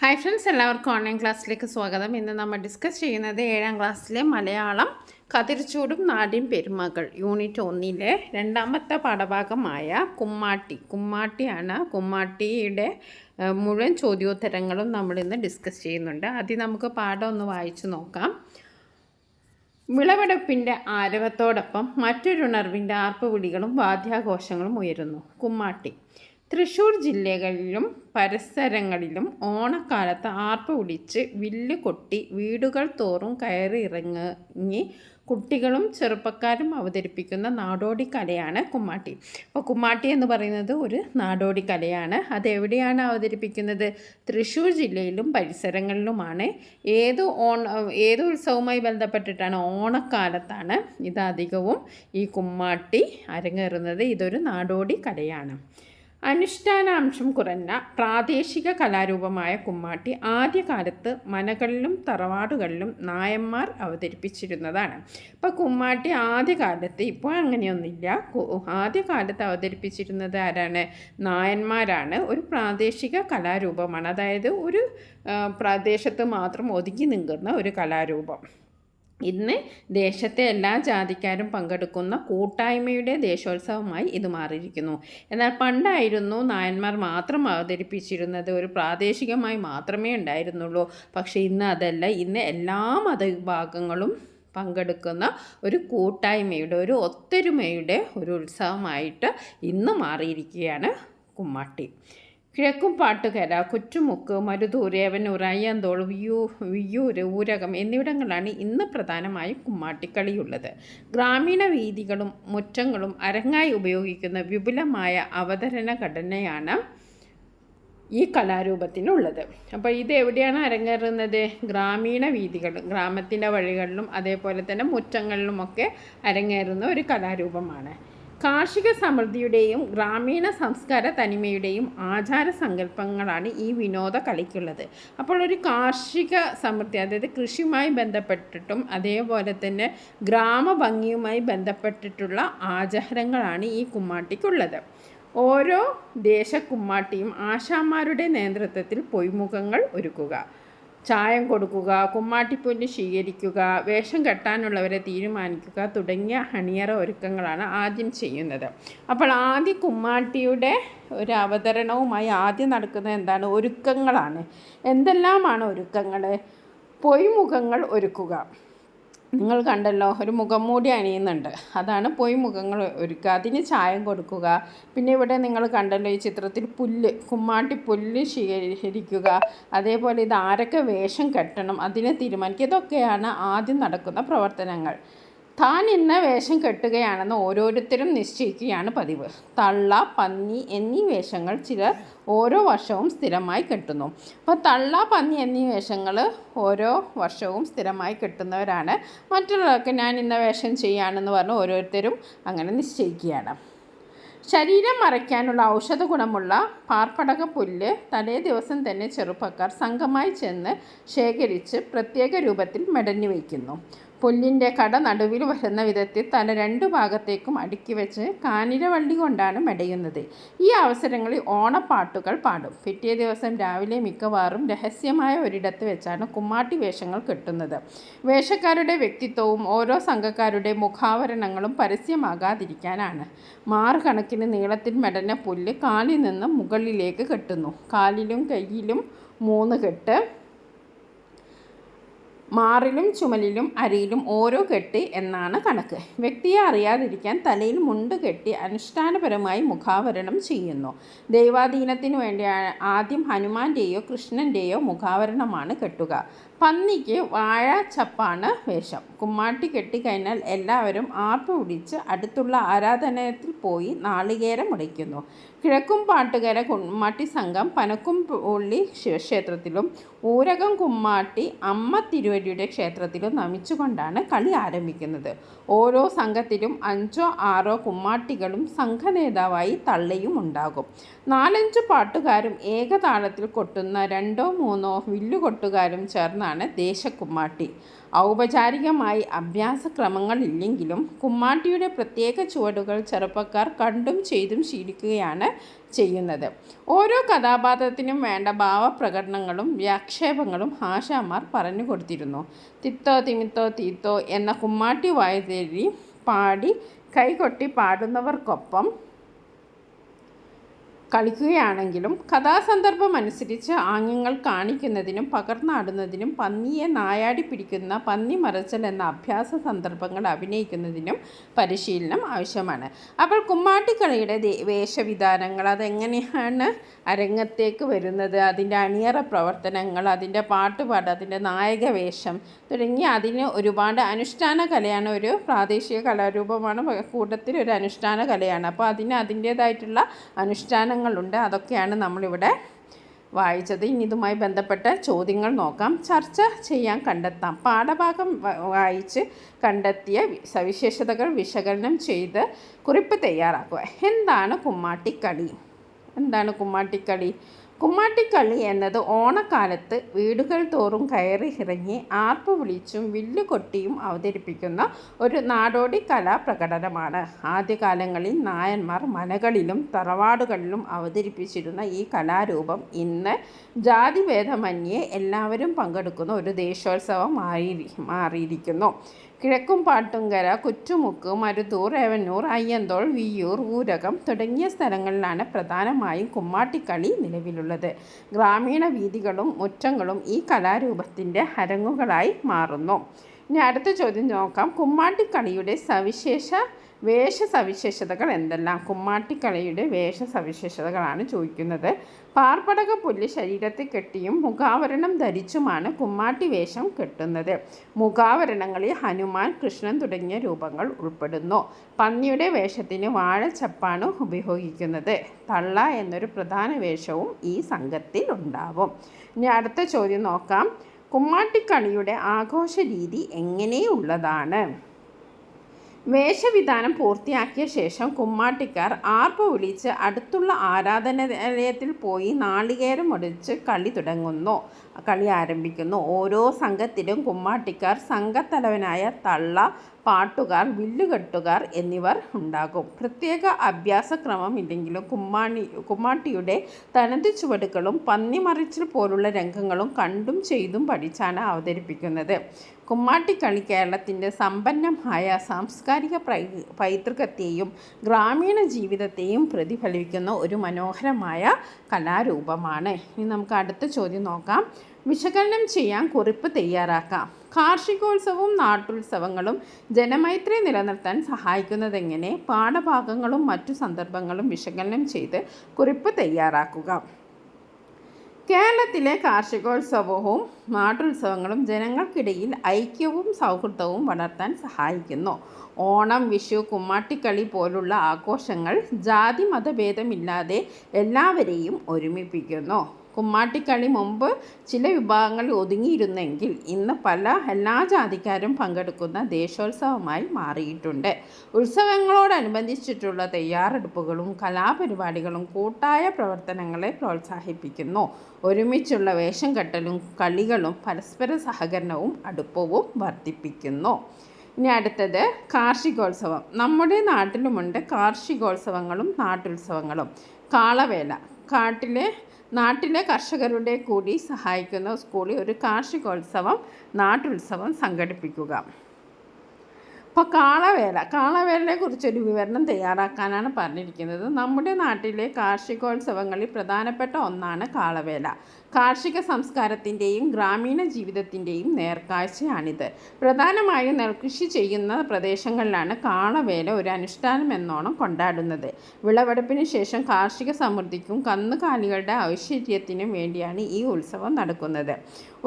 Hi friends എല്ലാവർക്കും online ക്ലാസ്സിലേക്ക് സ്വാഗതം. ഇന്ന് നമ്മൾ ഡിസ്കസ് ചെയ്യുന്നത് ഏഴാം ക്ലാസ്സിലെ മലയാളം കതിർച്ചൂടും നാടിൻ പെരുമകൾ യൂണിറ്റ് ഒന്നിലെ രണ്ടാമത്തെ പാഠഭാഗമായ കുമ്മാട്ടി. കുമ്മാട്ടിയാണ് കുമ്മാട്ടിയുടെ മുഴുവൻ ചോദ്യോത്തരങ്ങളും നമ്മൾ ഇന്ന് ഡിസ്കസ് ചെയ്യുന്നുണ്ട്. ആദ്യം നമുക്ക് പാഠം ഒന്ന് വായിച്ചു നോക്കാം. വിളവെടുപ്പിന്റെ ആരവത്തോടൊപ്പം മറ്റൊരുണർവിന്റെ ആർപ്പുവിളികളും വാദ്യാഘോഷങ്ങളും ഉയരുന്നു. കുമ്മാട്ടി. തൃശ്ശൂർ ജില്ലകളിലും പരിസരങ്ങളിലും ഓണക്കാലത്ത് ആർപ്പ് വിളിച്ച് വില്ല് കൊട്ടി വീടുകൾ തോറും കയറി ഇറങ്ങി കുട്ടികളും ചെറുപ്പക്കാരും അവതരിപ്പിക്കുന്ന നാടോടി കലയാണ് കുമ്മാട്ടി. അപ്പോൾ കുമ്മാട്ടി എന്ന് പറയുന്നത് ഒരു നാടോടി കലയാണ്. അത് എവിടെയാണ് അവതരിപ്പിക്കുന്നത്? തൃശ്ശൂർ ജില്ലയിലും പരിസരങ്ങളിലുമാണ്. ഏത് ഓണ ഏത് ഉത്സവവുമായി ബന്ധപ്പെട്ടിട്ടാണ് ഓണക്കാലത്താണ് ഇത് അധികവും ഈ കുമ്മാട്ടി അരങ്ങേറുന്നത്? ഇതൊരു നാടോടി കലയാണ്. അനുഷ്ഠാനാംശം കുറഞ്ഞ പ്രാദേശിക കലാരൂപമായ കുമ്മാട്ടി ആദ്യകാലത്ത് മനകളിലും തറവാടുകളിലും നായന്മാർ അവതരിപ്പിച്ചിരുന്നതാണ്. ഇപ്പോൾ കുമ്മാട്ടി ആദ്യകാലത്ത് ഇപ്പോൾ അങ്ങനെയൊന്നുമില്ല. ആദ്യകാലത്ത് അവതരിപ്പിച്ചിരുന്നത് ആരാണ്? നായന്മാരാണ്. ഒരു പ്രാദേശിക കലാരൂപമാണ്. അതായത് ഒരു പ്രദേശത്ത് മാത്രം ഒതുങ്ങി നിൽക്കുന്ന ഒരു കലാരൂപം. ഇന്ന് ദേശത്തെ എല്ലാ ജാതിക്കാരും പങ്കെടുക്കുന്ന കൂട്ടായ്മയുടെ ദേശോത്സവമായി ഇത് മാറിയിരിക്കുന്നു. എന്നാൽ പണ്ടായിരുന്നു നായന്മാർ മാത്രം അവതരിപ്പിച്ചിരുന്നത് ഒരു പ്രാദേശികമായി മാത്രമേ ഉണ്ടായിരുന്നുള്ളൂ. പക്ഷേ ഇന്ന് അതല്ല. ഇന്ന് എല്ലാ മതവിഭാഗങ്ങളും പങ്കെടുക്കുന്ന ഒരു കൂട്ടായ്മയുടെ ഒരു ഒത്തൊരുമയുടെ ഒരു ഉത്സവമായിട്ട് ഇന്ന് മാറിയിരിക്കുകയാണ് കുമ്മാട്ടി. കിഴക്കും പാട്ടുകര കൊച്ചുമുക്ക് മരുതൂർ ഏവനൂർ അയ്യന്തോൾ വിയ്യൂ വിയ്യൂര് ഊരകം എന്നിവിടങ്ങളാണ് ഇന്ന് പ്രധാനമായും കുമ്മാട്ടിക്കളിയുള്ളത്. ഗ്രാമീണ വീതികളും മുറ്റങ്ങളും അരങ്ങായി ഉപയോഗിക്കുന്ന വിപുലമായ അവതരണ ഘടനയാണ് ഈ കലാരൂപത്തിനുള്ളത് അപ്പോൾ ഇത് എവിടെയാണ് അരങ്ങേറുന്നത്? ഗ്രാമീണ വീതികൾ ഗ്രാമത്തിന്റെ വഴികളിലും അതേപോലെ തന്നെ മുറ്റങ്ങളിലുമൊക്കെ അരങ്ങേറുന്ന ഒരു കലാരൂപമാണ്. കാർഷിക സമൃദ്ധിയുടെയും ഗ്രാമീണ സംസ്കാര തനിമയുടെയും ആചാര സങ്കല്പങ്ങളാണ് ഈ വിനോദ കളിക്കുള്ളത് അപ്പോൾ ഒരു കാർഷിക സമൃദ്ധി അതായത് കൃഷിയുമായി ബന്ധപ്പെട്ടിട്ടും അതേപോലെ തന്നെ ഗ്രാമഭംഗിയുമായി ബന്ധപ്പെട്ടിട്ടുള്ള ആചാരങ്ങളാണ് ഈ കുമ്മാട്ടിക്കുള്ളത്. ഓരോ ദേശ കുമ്മാട്ടിയും ആശാന്മാരുടെ നേതൃത്വത്തിൽ പൊയ്മുഖങ്ങൾ ഒരുക്കുക. ചായം കൊടുക്കുക കുമ്മാട്ടിപ്പുല്ല് സ്വീകരിക്കുക വേഷം കെട്ടാനുള്ളവരെ തീരുമാനിക്കുക തുടങ്ങിയ അണിയറ ഒരുക്കങ്ങളാണ് ആദ്യം ചെയ്യുന്നത്. അപ്പോൾ ആദ്യ കുമ്മാട്ടിയുടെ ഒരു അവതരണവുമായി ആദ്യം നടക്കുന്നത് എന്താണ്? ഒരുക്കങ്ങളാണ്. എന്തെല്ലാമാണ് ഒരുക്കങ്ങൾ പൊയ്മുഖങ്ങൾ ഒരുക്കുക. നിങ്ങൾ കണ്ടല്ലോ ഒരു മുഖം മൂടി അണിയുന്നുണ്ട്. അതാണ് പോയി മുഖങ്ങൾ ഒരുക്കുക. അതിന് ചായം കൊടുക്കുക. പിന്നെ ഇവിടെ നിങ്ങൾ കണ്ടല്ലോ ഈ ചിത്രത്തിൽ പുല്ല് കുമ്മാട്ടി പുല്ല് ശേഖരിക്കുക. അതേപോലെ ഇത് ആരൊക്കെ വേഷം കെട്ടണം അതിനെ തീരുമാനിക്കുക. ഇതൊക്കെയാണ് ആദ്യം നടക്കുന്ന പ്രവർത്തനങ്ങൾ. താൻ ഇന്ന വേഷം കെട്ടുകയാണെന്ന് ഓരോരുത്തരും നിശ്ചയിക്കുകയാണ് പതിവ്. തള്ള പന്നി എന്നീ വേഷങ്ങൾ ചിലർ ഓരോ വർഷവും സ്ഥിരമായി കെട്ടുന്നു. അപ്പോൾ തള്ള പന്നി എന്നീ വേഷങ്ങൾ ഓരോ വർഷവും സ്ഥിരമായി കെട്ടുന്നവരാണ്. മറ്റുള്ളവർക്ക് ഞാൻ ഇന്ന വേഷം ചെയ്യാണെന്ന് പറഞ്ഞ് ഓരോരുത്തരും അങ്ങനെ നിശ്ചയിക്കുകയാണ്. ശരീരം മറയ്ക്കാനുള്ള ഔഷധ ഗുണമുള്ള പാർപ്പടക പുല്ല് തലേ ദിവസം തന്നെ ചെറുപ്പക്കാർ സംഘമായി ചെന്ന് ശേഖരിച്ച് പ്രത്യേക രൂപത്തിൽ മെടഞ്ഞു വയ്ക്കുന്നു. പുല്ലിന്റെ കട നടുവിൽ വരുന്ന വിധത്തിൽ തല രണ്ടു ഭാഗത്തേക്കും അടുക്കി വെച്ച് കാനിരവള്ളി കൊണ്ടാണ് മെടയുന്നത്. ഈ അവസരങ്ങളിൽ ഓണപ്പാട്ടുകൾ പാടും. പിറ്റേ ദിവസം രാവിലെ മിക്കവാറും രഹസ്യമായ ഒരിടത്ത് വെച്ചാണ് കുമ്മാട്ടി വേഷങ്ങൾ കെട്ടുന്നത്. വേഷക്കാരുടെ വ്യക്തിത്വവും ഓരോ സംഘക്കാരുടെ മുഖാവരണങ്ങളും പരസ്യമാകാതിരിക്കാനാണ്. മാറുകണക്കിന് നീളത്തിൽ മെടഞ്ഞ പുല്ല് കാലിൽ നിന്ന് മുകളിലേക്ക് കെട്ടുന്നു. കാലിലും കയ്യിലും മൂന്ന് കെട്ട് മാറിലും ചുമലിലും അരിയിലും ഓരോ കെട്ടി എന്നാണ് കണക്ക്. വ്യക്തിയെ അറിയാതിരിക്കാൻ തലയിൽ മുണ്ട് കെട്ടി അനുഷ്ഠാനപരമായി മുഖാവരണം ചെയ്യുന്നു. ദൈവാധീനത്തിന് വേണ്ടി ആദ്യം ഹനുമാന്റെയോ കൃഷ്ണന്റെയോ മുഖാവരണമാണ് കെട്ടുക. പന്നിക്ക് വാഴ ചപ്പാണ് വേഷം. കുമ്മാട്ടി കെട്ടിക്കഴിഞ്ഞാൽ എല്ലാവരും ആർപ്പ് പിടിച്ച് അടുത്തുള്ള ആരാധനയത്തിൽ പോയി നാളികേരം മുടയ്ക്കുന്നു കിഴക്കും പാട്ടുകര കുമ്മാട്ടി സംഘം പനക്കും പുള്ളി ശിവക്ഷേത്രത്തിലും ഊരകം കുമ്മാട്ടി അമ്മ തിരുവടിയുടെ ക്ഷേത്രത്തിലും നമിച്ചുകൊണ്ടാണ് കളി ആരംഭിക്കുന്നത്. ഓരോ സംഘത്തിലും അഞ്ചോ ആറോ കുമ്മാട്ടികളും സംഘനേതാവായി തള്ളയും ഉണ്ടാകും. നാലഞ്ച് പാട്ടുകാരും ഏകതാളത്തിൽ കൊട്ടുന്ന രണ്ടോ മൂന്നോ വില്ലുകൊട്ടുകാരും ചേർന്നാണ് ദേശക്കുമ്മാട്ടി ഔപചാരികമായി അഭ്യാസക്രമങ്ങളില്ലെങ്കിലും കുമ്മാട്ടിയുടെ പ്രത്യേക ചുവടുകൾ ചെറുപ്പക്കാർ കണ്ടും ചെയ്തും ശീലിക്കുകയാണ് ചെയ്യുന്നത്. ഓരോ കഥാപാത്രത്തിനും വേണ്ട ഭാവപ്രകടനങ്ങളും വ്യാക്ഷേപങ്ങളും ആശാമാർ പറഞ്ഞു കൊടുത്തിരുന്നു. തിത്തോ തിമിത്തോ തീത്തോ എന്ന കുമ്മാട്ടി വായതേരി പാടി കൈകൊട്ടി പാടുന്നവർക്കൊപ്പം കളിക്കുകയാണെങ്കിലും കഥാസന്ദർഭം അനുസരിച്ച് ആംഗ്യങ്ങൾ കാണിക്കുന്നതിനും പകർന്നാടുന്നതിനും പന്നിയെ നായാടി പിടിക്കുന്ന പന്നി മറച്ചൽ എന്ന അഭ്യാസ സന്ദർഭങ്ങൾ അഭിനയിക്കുന്നതിനും പരിശീലനം ആവശ്യമാണ്. അപ്പോൾ കുമ്മാട്ടിക്കളിയുടെ വേഷവിധാനങ്ങൾ അതെങ്ങനെയാണ് അരങ്ങത്തേക്ക് വരുന്നത്? അതിന്റെ അണിയറ പ്രവർത്തനങ്ങൾ അതിന്റെ പാട്ടുപാട് അതിന്റെ നായക വേഷം തുടങ്ങി അതിന് ഒരുപാട് അനുഷ്ഠാന കലയാണ് ഒരു പ്രാദേശിക കലാരൂപമാണ്. കൂട്ടത്തിൽ ഒരു അനുഷ്ഠാന കലയാണ്. അപ്പോൾ അതിന് അതിന്റേതായിട്ടുള്ള അനുഷ്ഠാനങ്ങളുണ്ട് അതൊക്കെയാണ് നമ്മളിവിടെ വായിച്ചത്. ഇനി ഇതുമായി ബന്ധപ്പെട്ട ചോദ്യങ്ങൾ നോക്കാം. ചർച്ച ചെയ്യാൻ കണ്ടെത്താം. പാഠഭാഗം വായിച്ച് കണ്ടെത്തിയ സവിശേഷതകൾ വിശകലനം ചെയ്ത് കുറിപ്പ് തയ്യാറാക്കുക. എന്താണ് കുമ്മാട്ടിക്കളി? എന്താണ് കുമ്മാട്ടിക്കളി? കുമ്മാട്ടിക്കളി എന്നത് ഓണക്കാലത്ത് വീടുകൾ തോറും കയറി ഇറങ്ങി ആർപ്പ് വിളിച്ചും വില്ല് കൊട്ടിയും അവതരിപ്പിക്കുന്ന ഒരു നാടോടി കലാപ്രകടനമാണ്. ആദ്യകാലങ്ങളിൽ നായന്മാർ മനകളിലും തറവാടുകളിലും അവതരിപ്പിച്ചിരുന്ന ഈ കലാരൂപം ഇന്ന് ജാതിഭേദമന്യേ എല്ലാവരും പങ്കെടുക്കുന്ന ഒരു ദേശോത്സവം മാറി മാറിയിരിക്കുന്നു. കിഴക്കും പാട്ടുങ്കര കുറ്റുമുക്ക് മരുതൂർ എവന്നൂർ അയ്യന്തോൾ വിയ്യൂർ ഊരകം തുടങ്ങിയ സ്ഥലങ്ങളിലാണ് പ്രധാനമായും കുമ്മാട്ടിക്കളി നിലവിലുള്ളത്. ഗ്രാമീണ വീതികളും മുറ്റങ്ങളും ഈ കലാരൂപത്തിന്റെ ഹരങ്ങുകളായി മാറുന്നു. ഇനി അടുത്ത ചോദ്യം നോക്കാം. കുമ്മാട്ടിക്കളിയുടെ സവിശേഷ വേഷ സവിശേഷതകൾ എന്തെല്ലാം? കുമ്മാട്ടിക്കളിയുടെ വേഷസവിശേഷതകളാണ് ചോദിക്കുന്നത്. പാർപ്പടക പുല്ല് ശരീരത്തിൽ കെട്ടിയും മുഖാവരണം ധരിച്ചുമാണ് കുമ്മാട്ടി വേഷം കെട്ടുന്നത്. മുഖാവരണങ്ങളിൽ ഹനുമാൻ കൃഷ്ണൻ തുടങ്ങിയ രൂപങ്ങൾ ഉൾപ്പെടുന്നു. പന്നിയുടെ വേഷത്തിന് വാഴച്ചപ്പാണ് ഉപയോഗിക്കുന്നത്. തള്ള എന്നൊരു പ്രധാന വേഷവും ഈ സംഘത്തിൽ ഉണ്ടാവും. ഇനി അടുത്ത ചോദ്യം നോക്കാം. കുമ്മാട്ടിക്കളിയുടെ ആഘോഷ രീതി എങ്ങനെയുള്ളതാണ്? വേഷവിധാനം പൂർത്തിയാക്കിയ ശേഷം കുമ്മാട്ടിക്കാർ ആർപ്പ് വിളിച്ച് അടുത്തുള്ള ആരാധനാലയത്തിൽ പോയി നാളികേരം ഒടിച്ച് കളി തുടങ്ങുന്നു. കളി ആരംഭിക്കുന്നു. ഓരോ സംഘത്തിലും കുമ്മാട്ടിക്കാർ സംഘത്തലവനായ തള്ള പാട്ടുകാർ വില്ലുകെട്ടുകാർ എന്നിവർ ഉണ്ടാകും. പ്രത്യേക അഭ്യാസക്രമം ഇല്ലെങ്കിലും കുമ്മാണി കുമ്മാട്ടിയുടെ തനത് ചുവടുകളും പന്നിമറിച്ചിൽ പോലുള്ള രംഗങ്ങളും കണ്ടും ചെയ്തും പഠിച്ചാണ് അവതരിപ്പിക്കുന്നത്. കുമ്മാട്ടിക്കളി കേരളത്തിന്റെ സമ്പന്നമായ സാംസ്കാരിക പൈതൃകത്തെയും ഗ്രാമീണ ജീവിതത്തെയും പ്രതിഫലിപ്പിക്കുന്ന ഒരു മനോഹരമായ കലാരൂപമാണ്. ഇനി നമുക്ക് അടുത്ത ചോദ്യം നോക്കാം. വിശകലനം ചെയ്യാൻ കുറിപ്പ് തയ്യാറാക്കാം. കാർഷികോത്സവവും നാട്ടുത്സവങ്ങളും ജനമൈത്രി നിലനിർത്താൻ സഹായിക്കുന്നതെങ്ങനെ? പാഠഭാഗങ്ങളും മറ്റു സന്ദർഭങ്ങളും വിശകലനം ചെയ്ത് കുറിപ്പ് തയ്യാറാക്കുക. കേരളത്തിലെ കാർഷികോത്സവവും നാട്ടുത്സവങ്ങളും ജനങ്ങൾക്കിടയിൽ ഐക്യവും സൗഹൃദവും വളർത്താൻ സഹായിക്കുന്നു. ഓണം വിഷു കുമ്മാട്ടിക്കളി പോലുള്ള ആഘോഷങ്ങൾ ജാതി മതഭേദമില്ലാതെ എല്ലാവരെയും ഒരുമിപ്പിക്കുന്നു. കുമ്മാട്ടിക്കളി മുമ്പ് ചില വിഭാഗങ്ങളിൽ ഒതുങ്ങിയിരുന്നെങ്കിൽ ഇന്ന് പല എല്ലാ ജാതിക്കാരും പങ്കെടുക്കുന്ന ദേശോത്സവമായി മാറിയിട്ടുണ്ട്. ഉത്സവങ്ങളോടനുബന്ധിച്ചിട്ടുള്ള തയ്യാറെടുപ്പുകളും കലാപരിപാടികളും കൂട്ടായ പ്രവർത്തനങ്ങളെ പ്രോത്സാഹിപ്പിക്കുന്നു. ഒരുമിച്ചുള്ള വേഷം കെട്ടലും കളികളും പരസ്പര സഹകരണവും അടുപ്പവും വർദ്ധിപ്പിക്കുന്നു. ഇനി അടുത്തത് കാർഷികോത്സവം. നമ്മുടെ നാട്ടിലുമുണ്ട് കാർഷികോത്സവങ്ങളും നാട്ടുത്സവങ്ങളും. കാളവേല. കാട്ടിലെ നാട്ടിലെ കർഷകരുടെ കൂടി സഹായിക്കുന്ന സ്കൂളിൽ ഒരു കാർഷികോത്സവം നാട്ടുത്സവം സംഘടിപ്പിക്കുക. ഇപ്പോൾ കാളവേല കാളവേലയെ കുറിച്ചൊരു വിവരണം തയ്യാറാക്കാനാണ് പറഞ്ഞിരിക്കുന്നത്. നമ്മുടെ നാട്ടിലെ കാർഷികോത്സവങ്ങളിൽ പ്രധാനപ്പെട്ട ഒന്നാണ് കാളവേല. കാർഷിക സംസ്കാരത്തിന്റെയും ഗ്രാമീണ ജീവിതത്തിന്റെയും നേർക്കാഴ്ചയാണിത്. പ്രധാനമായും നെൽകൃഷി ചെയ്യുന്ന പ്രദേശങ്ങളിലാണ് കാളവേല ഒരു അനുഷ്ഠാനം എന്നോണം കൊണ്ടാടുന്നത്. വിളവെടുപ്പിന് ശേഷം കാർഷിക സമൃദ്ധിക്കും കന്നുകാലികളുടെ ഐശ്വര്യത്തിനും വേണ്ടിയാണ് ഈ ഉത്സവം നടക്കുന്നത്.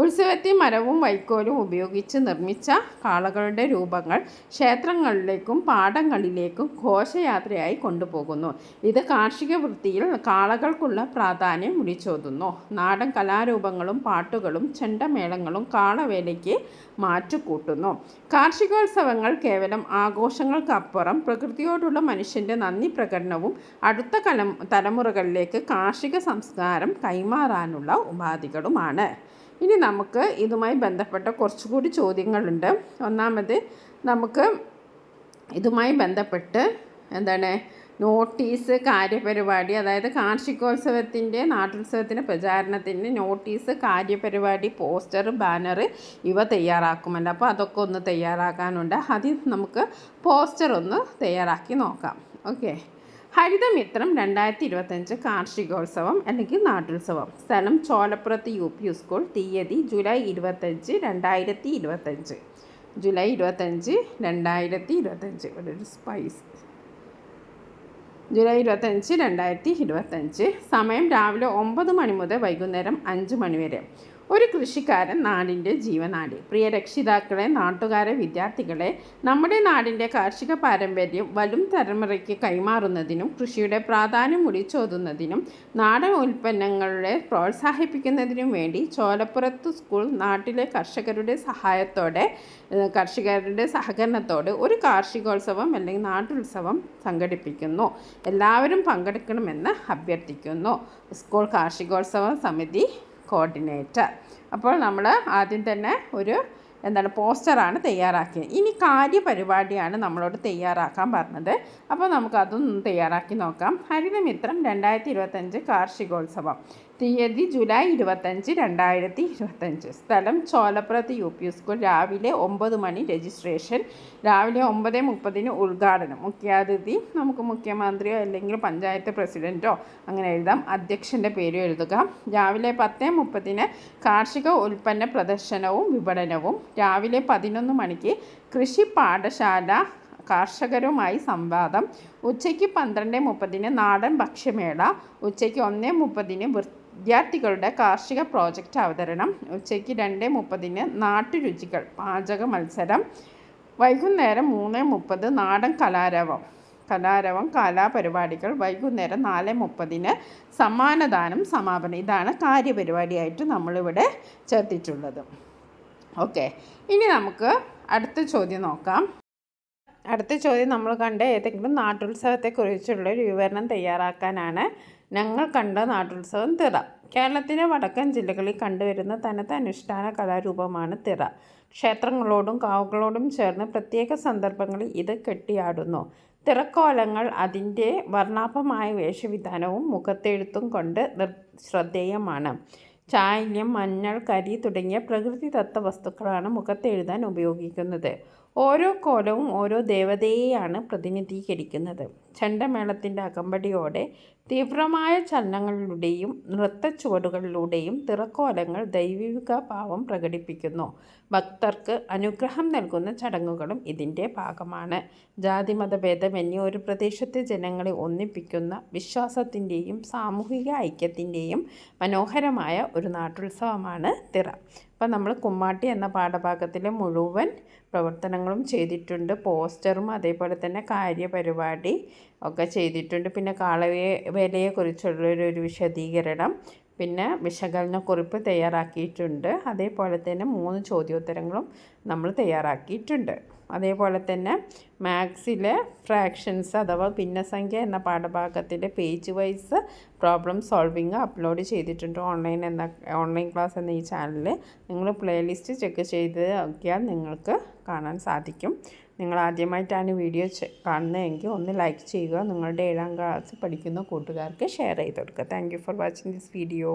ഉത്സവത്തിൽ മരവും വൈക്കോലും ഉപയോഗിച്ച് നിർമ്മിച്ച കാളകളുടെ രൂപങ്ങൾ ക്ഷേത്രങ്ങളിലേക്കും പാടങ്ങളിലേക്കും ഘോഷയാത്രയായി കൊണ്ടുപോകുന്നു. ഇത് കാർഷിക വൃത്തിയിൽ കാളകൾക്കുള്ള പ്രാധാന്യം വിളിച്ചോതുന്നു നാടൻ നാടൻ കലാരൂപങ്ങളും പാട്ടുകളും ചെണ്ടമേളങ്ങളും കാളവേലയ്ക്ക് മാറ്റുകൂട്ടുന്നു. കാർഷികോത്സവങ്ങൾ കേവലം ആഘോഷങ്ങൾക്കപ്പുറം പ്രകൃതിയോടുള്ള മനുഷ്യന്റെ നന്ദി പ്രകടനവും അടുത്ത കലം തലമുറകളിലേക്ക് കാർഷിക സംസ്കാരം കൈമാറാനുള്ള ഉപാധികളുമാണ്. ഇനി നമുക്ക് ഇതുമായി ബന്ധപ്പെട്ട കുറച്ചുകൂടി ചോദ്യങ്ങളുണ്ട്. ഒന്നാമത് നമുക്ക് ഇതുമായി ബന്ധപ്പെട്ട് എന്താണ് നോട്ടീസ് കാര്യപരിപാടി അതായത് കാർഷികോത്സവത്തിന്റെ നാട്ടുത്സവത്തിന്റെ പ്രചാരണത്തിന് നോട്ടീസ് കാര്യപരിപാടി പോസ്റ്റർ ബാനർ ഇവ തയ്യാറാക്കുമല്ലോ അപ്പോൾ അതൊക്കെ ഒന്ന് തയ്യാറാക്കാനുണ്ട്. ആദ്യം നമുക്ക് പോസ്റ്റർ ഒന്ന് തയ്യാറാക്കി നോക്കാം. ഓക്കെ. ഹരിതമിത്രം രണ്ടായിരത്തി ഇരുപത്തഞ്ച് കാർഷികോത്സവം അല്ലെങ്കിൽ നാട്ടുത്സവം. സ്ഥലം ചോലപ്പുറത്ത് യു പി സ്കൂൾ തീയതി ജൂലൈ ഇരുപത്തഞ്ച് രണ്ടായിരത്തി ഇരുപത്തഞ്ച് ജൂലൈ ഇരുപത്തഞ്ച് രണ്ടായിരത്തി ഇരുപത്തഞ്ച് ഒരു സ്പൈസ്. ജൂലൈ ഇരുപത്തഞ്ച് രണ്ടായിരത്തി ഇരുപത്തഞ്ച്. സമയം രാവിലെ ഒമ്പത് മണി മുതൽ വൈകുന്നേരം അഞ്ച് മണി വരെ. ഒരു കൃഷിക്കാരൻ നാടിന്റെ ജീവനാടി. പ്രിയ രക്ഷിതാക്കളെ നാട്ടുകാരെ വിദ്യാർത്ഥികളെ നമ്മുടെ നാടിന്റെ കാർഷിക പാരമ്പര്യം വരും തലമുറയ്ക്ക് കൈമാറുന്നതിനും കൃഷിയുടെ പ്രാധാന്യം ഒളിച്ചോതുന്നതിനും നാടൻ ഉൽപ്പന്നങ്ങളെ പ്രോത്സാഹിപ്പിക്കുന്നതിനും വേണ്ടി ചോലപ്പുറത്ത് സ്കൂൾ നാട്ടിലെ കർഷകരുടെ സഹായത്തോടെ കർഷകരുടെ സഹകരണത്തോടെ ഒരു കാർഷികോത്സവം അല്ലെങ്കിൽ നാട്ടുത്സവം സംഘടിപ്പിക്കുന്നു. എല്ലാവരും പങ്കെടുക്കണമെന്ന് അഭ്യർത്ഥിക്കുന്നു. സ്കൂൾ കാർഷികോത്സവ സമിതി കോർഡിനേറ്റർ അപ്പോൾ നമ്മൾ ആദ്യം തന്നെ ഒരു എന്താണ് പോസ്റ്ററാണ് തയ്യാറാക്കിയത്. ഇനി കാര്യപരിപാടിയാണ് നമ്മളോട് തയ്യാറാക്കാൻ പറഞ്ഞത്. അപ്പോൾ നമുക്കതൊന്നും തയ്യാറാക്കി നോക്കാം. ഹരിതമിത്രം രണ്ടായിരത്തി ഇരുപത്തഞ്ച് കാർഷികോത്സവം. തീയതി ജൂലൈ ഇരുപത്തഞ്ച് രണ്ടായിരത്തി ഇരുപത്തഞ്ച് സ്ഥലം ചോലപ്പുറത്ത് യു പി സ്കൂൾ. രാവിലെ ഒമ്പത് മണി രജിസ്ട്രേഷൻ. രാവിലെ ഒമ്പത് മുപ്പതിന് ഉദ്ഘാടനം. മുഖ്യാതിഥി നമുക്ക് മുഖ്യമന്ത്രിയോ അല്ലെങ്കിൽ പഞ്ചായത്ത് പ്രസിഡന്റോ അങ്ങനെ എഴുതാം. അധ്യക്ഷന്റെ പേരും എഴുതുക. രാവിലെ പത്ത് മുപ്പതിന് കാർഷിക ഉൽപ്പന്ന പ്രദർശനവും വിപണനവും. രാവിലെ പതിനൊന്ന് മണിക്ക് കൃഷി പാഠശാല കർഷകരുമായി സംവാദം. ഉച്ചയ്ക്ക് പന്ത്രണ്ട് മുപ്പതിന് നാടൻ ഭക്ഷ്യമേള. ഉച്ചയ്ക്ക് ഒന്ന് മുപ്പതിന് വിദ്യാർത്ഥികളുടെ കാർഷിക പ്രോജക്റ്റ് അവതരണം. ഉച്ചയ്ക്ക് രണ്ട് മുപ്പതിന് നാട്ടുരുചികൾ പാചക മത്സരം വൈകുന്നേരം മൂന്ന് മുപ്പത് നാടൻ കലാരവം. കലാരവം കലാപരിപാടികൾ വൈകുന്നേരം നാല് മുപ്പതിന് സമ്മാനദാനം സമാപനം. ഇതാണ് കാര്യപരിപാടിയായിട്ട് നമ്മളിവിടെ ചേർത്തിട്ടുള്ളത്. ഓക്കെ ഇനി നമുക്ക് അടുത്ത ചോദ്യം നോക്കാം. അടുത്ത ചോദ്യം നമ്മൾ കണ്ട ഏതെങ്കിലും നാട്ടുത്സവത്തെക്കുറിച്ചുള്ള ഒരു വിവരണം തയ്യാറാക്കാനാണ് ഞങ്ങൾ കണ്ട നാട്ടുത്സവം തിറ. കേരളത്തിലെ വടക്കൻ ജില്ലകളിൽ കണ്ടുവരുന്ന തനത് അനുഷ്ഠാന കലാരൂപമാണ് തിറ. ക്ഷേത്രങ്ങളോടും കാവുകളോടും ചേർന്ന് പ്രത്യേക സന്ദർഭങ്ങളിൽ ഇത് കെട്ടിയാടുന്നു. തിറക്കോലങ്ങൾ അതിന്റെ വർണാഭമായ വേഷവിധാനവും മുഖത്തെഴുത്തും കൊണ്ട് ശ്രദ്ധേയമാണ്. ചായല്യം മഞ്ഞൾ കരി തുടങ്ങിയ പ്രകൃതിദത്ത വസ്തുക്കളാണ് മുഖത്ത് എഴുതാൻ ഉപയോഗിക്കുന്നത്. ഓരോ കോലവും ഓരോ ദേവതയെയാണ് പ്രതിനിധീകരിക്കുന്നത്. ചണ്ടമേളത്തിന്റെ അകമ്പടിയോടെ തീവ്രമായ ചലനങ്ങളിലൂടെയും നൃത്തച്ചുവടുകളിലൂടെയും തിറക്കോലങ്ങൾ ദൈവിക ഭാവം പ്രകടിപ്പിക്കുന്നു. ഭക്തർക്ക് അനുഗ്രഹം നൽകുന്ന ചടങ്ങുകളും ഇതിന്റെ ഭാഗമാണ്. ജാതി ഭേദമന്യേ ഒരു പ്രദേശത്തെ ജനങ്ങളെ ഒന്നിപ്പിക്കുന്ന വിശ്വാസത്തിന്റെയും സാമൂഹിക ഐക്യത്തിന്റെയും മനോഹരമായ ഒരു നാട്ടുത്സവമാണ് തിറ. അപ്പം നമ്മൾ കുമ്മാട്ടി എന്ന പാഠഭാഗത്തിലെ മുഴുവൻ പ്രവർത്തനങ്ങളും ചെയ്തിട്ടുണ്ട്. പോസ്റ്ററും അതേപോലെ തന്നെ കാര്യപരിപാടി ഒക്കെ ചെയ്തിട്ടുണ്ട്. പിന്നെ കാളവേ വിലയെക്കുറിച്ചുള്ളൊരു ഒരു വിശദീകരണം. പിന്നെ വിശകലന കുറിപ്പ് തയ്യാറാക്കിയിട്ടുണ്ട്. അതേപോലെ തന്നെ മൂന്ന് ചോദ്യോത്തരങ്ങളും നമ്മൾ തയ്യാറാക്കിയിട്ടുണ്ട്. അതേപോലെ തന്നെ മാത്സിലെ ഫ്രാക്ഷൻസ് അഥവാ ഭിന്നസംഖ്യ എന്ന പാഠഭാഗത്തിന്റെ page wise problem solving upload ചെയ്തിട്ടുണ്ട് ഓൺലൈൻ എന്ന ഓൺലൈൻ ക്ലാസ് എന്ന ഈ ചാനലിൽ. നിങ്ങൾ പ്ലേലിസ്റ്റ് ചെക്ക് ചെയ്ത് നോക്കിയാൽ നിങ്ങൾക്ക് കാണാൻ സാധിക്കും. നിങ്ങൾ ആദ്യമായിട്ടാണ് വീഡിയോ കാണുന്നതെങ്കിൽ ഒന്ന് ലൈക്ക് ചെയ്യുക. നിങ്ങളുടെ ഏഴാം ക്ലാസ് പഠിക്കുന്ന കൂട്ടുകാർക്ക് ഷെയർ ചെയ്ത് കൊടുക്കുക. Thank for watching this video